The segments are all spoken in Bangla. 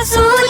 corazón.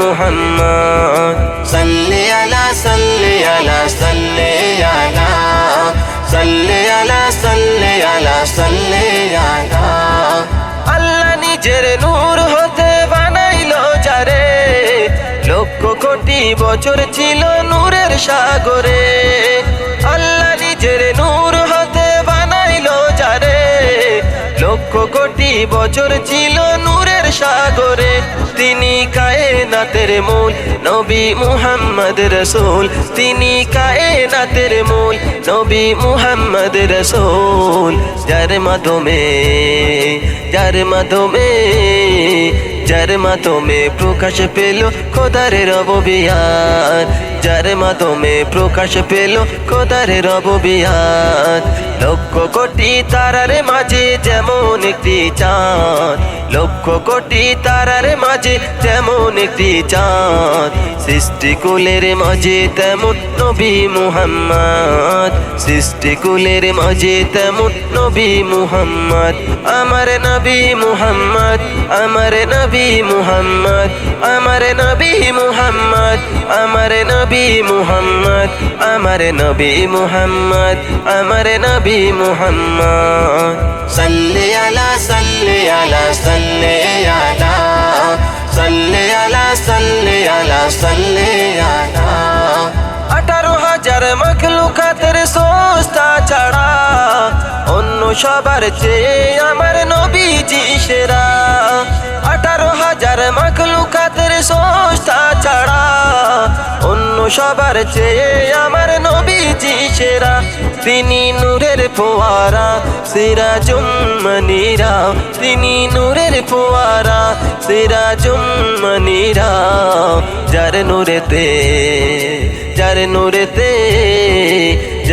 محمد صل আলা صل আলা صل على صل আলা صل على صل আল্লাহ নিজের নূর হতে বানাইল যারে। লক্ষ কোটি বছর ছিল নূরের সাগরে। আল্লাহ নিজের নূর লক্ষ কোটি বছর ছিল নূরের সাগরে। তিনি কায়নাতের মূল, নবী মুহাম্মদ রসুল। তিনি কায়নাতের মূল, নবী মুহাম্মদ রসুল। যার মাধ্যমে যার মাধ্যমে যার মাধ্যমে প্রকাশ পেল খোদার রবিয়ান যার মাধ্যমে প্রকাশ পেল খোদার রবিয়ান লক্ষ কোটি তারার মাঝে যেমন একটি চাঁদ। লক্ষ কোটি তারার মাঝে যেমন একটি চাঁদ। সৃষ্টিকুলের মাঝে তেমন নবী মুহাম্মদ। সৃষ্টিকুলের মাঝে তেমন নবী মুহাম্মদ। আমার নবী মুহাম্মদ। আমার নবী মুহাম্মদ, আমার নবী মুহাম্মদ, আমার নবী মুহাম্মদ, আমার নবী মুহাম্মদ, আমার নবী মুহাম্মদ। সাল্লি আলা সাল্লি আলা সাল্লি আলা সাল্লি আলা সাল্লি আলা সাল্লি আলা। সবার চেয়ে আমার নবীজি সেরা। আঠারো হাজার মখলুকাতের সংস্থা ছাড়া অন্য সবার চেয়ে আমার নবীজি সেরা। তিনি নূরের ফোয়ারা সেরা জুম্মনিরা তিনি নূরের ফোয়ারা সেরা জুম্মনিরা যার নূরেতে যার নূরেতে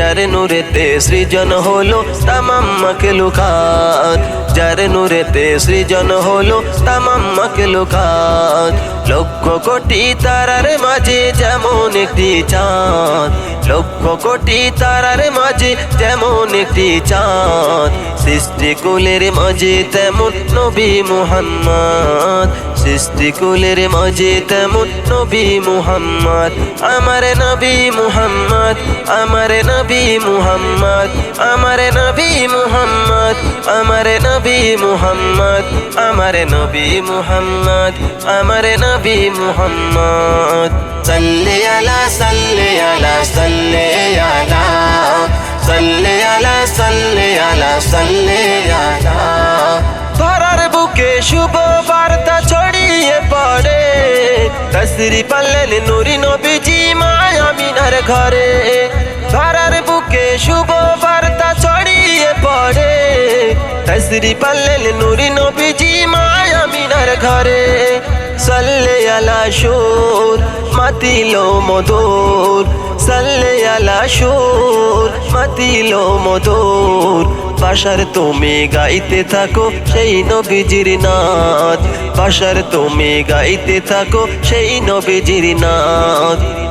যার নূরেতে সৃজন হলো তামাম মখলুকাত যার নূরেতে সৃজন হলো তামাম মখলুকাত লক্ষ কোটি তারার মাঝে যেমন একটি চাঁদ। লক্ষ কোটি তারার মাঝে যেমন একটি চাঁদ। সৃষ্টিকুলের মাঝে তেমন নবী মুহাম্মদ। সৃষ্টিকুলের মাঝে তেমন নবী মুহাম্মদ। আমার নবী মুহাম্মদ, আমার নবী মুহাম্মদ, আমার নবী মুহাম্মদ, আমার নবী মুহাম্মদ, আমার নবী মুহাম্মদ, আমার নবী মুহাম্মদ। সাল্লি আলা সাল্লি আলা সাল্লি আলা সাল্লি আলা সাল্লি আলা সাল্লি আলা। তসরি পাল্লেন নুরি নবীজি মায়া মিনার ঘরে। ধরার বুকে শুভ বার্তা ছড়িয়ে পড়ে। তসরি পাল্লেন নুরি নবীজি মায়া মিনার ঘরে। সাল্লে আলা সুর, মাতিলো মধুর। সাল্লে আলা সুর মাতিলো মধুর বাসার তুমি গাইতে থাকো সেই নবীজির নাথ বাসার তুমি গাইতে থাকো সেই নবীজির নাথ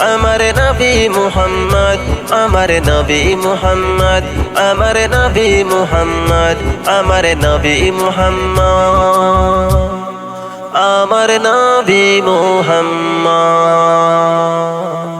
আমার নবী মুহাম্মদ, আমার নবী মুহাম্মদ, আমার নবী মুহাম্মদ, আমার নবী মুহাম্মদ, আমার নবী মুহাম্মদ।